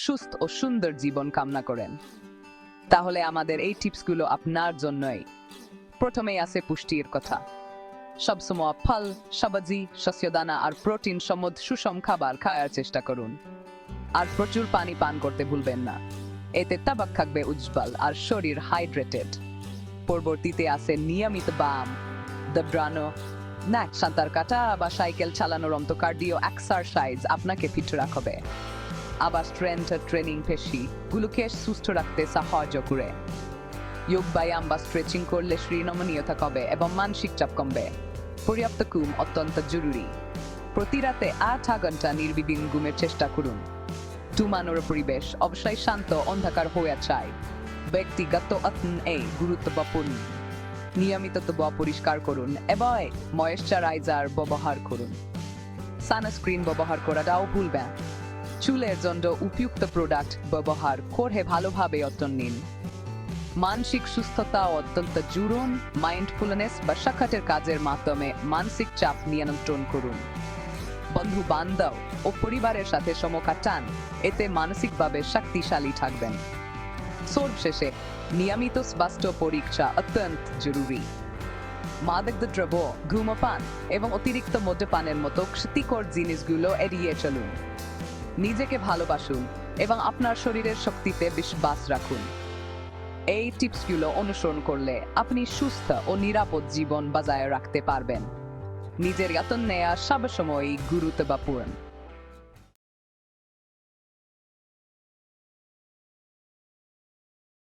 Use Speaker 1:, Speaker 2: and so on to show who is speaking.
Speaker 1: সুস্থ ও সুন্দর জীবন কামনা করেন। তাহলে আমাদের এই টিপসগুলো আপনার জন্যই। প্রথমেই আছে পুষ্টির কথা। সবসময় ফল, সবজি, শস্যদানা আর প্রোটিন সমদ সুষম খাবার খাওয়ার চেষ্টা করুন। আর প্রচুর পানি পান করতে ভুলবেন না। এতে তাবাক থাকবে উজ্জ্বল আর শরীর হাইড্রেটেড। পরবর্তীতে আছে নিয়মিত বাম দব্রানো নাক সাঁতার কাটা বা সাইকেল চালানোর মতো কার্ডিও এক্সারসাইজ আপনাকে ফিট রাখবে। আবার স্ট্রেন্থ ট্রেনিং পেশি। গুলোকে সুস্থ রাখতে সাহায্য করে। যোগ ব্যায়াম বা স্ট্রেচিং করলে শরীর নমনীয়তা কমবে এবং মানসিক চাপ কমবে। পর্যাপ্ত ঘুম অত্যন্ত জরুরি। প্রতি রাতে আট ঘণ্টা নির্বিঘ্ন ঘুমের চেষ্টা করুন। ঘুমানোর পরিবেশ অবশ্যই শান্ত, অন্ধকার হয়ে চাই ব্যক্তিগত এই গুরুত্বপূর্ণ। নিয়মিত তবু পরিষ্কার করুন এবং ময়েশ্চারাইজার ব্যবহার করুন। সানস্ক্রিন ব্যবহার করাটাও ভুলবেন। চুলের জন্য উপযুক্ত প্রোডাক্ট ব্যবহার করে ভালোভাবে যত্ন নিন। মানসিক সুস্থতা অত্যন্ত জরুন মাইন্ডফুলনেস বা সাক্ষাতের কাজের মাধ্যমে মানসিক চাপ নিয়ন্ত্রণ করুন। বন্ধু বান্ধব ও পরিবারের সাথে সময় কাটান, এতে মানসিকভাবে শক্তিশালী থাকবেন। সর্বশেষে নিয়মিত স্বাস্থ্য পরীক্ষা অত্যন্ত জরুরি। মাদক দ্রব্য, ধূমপান এবং অতিরিক্ত মদ্যপানের মতো ক্ষতিকর জিনিসগুলো এড়িয়ে চলুন। নিজেকে ভালোবাসুন এবং আপনার শরীরের শক্তিতে বিশ্বাস রাখুন। এই টিপসগুলো অনুসরণ করলে আপনি সুস্থ ও নিরাপদ জীবন বজায় রাখতে পারবেন। নিজের যত্ন নেওয়া সবসময়ই গুরুত্বপূর্ণ।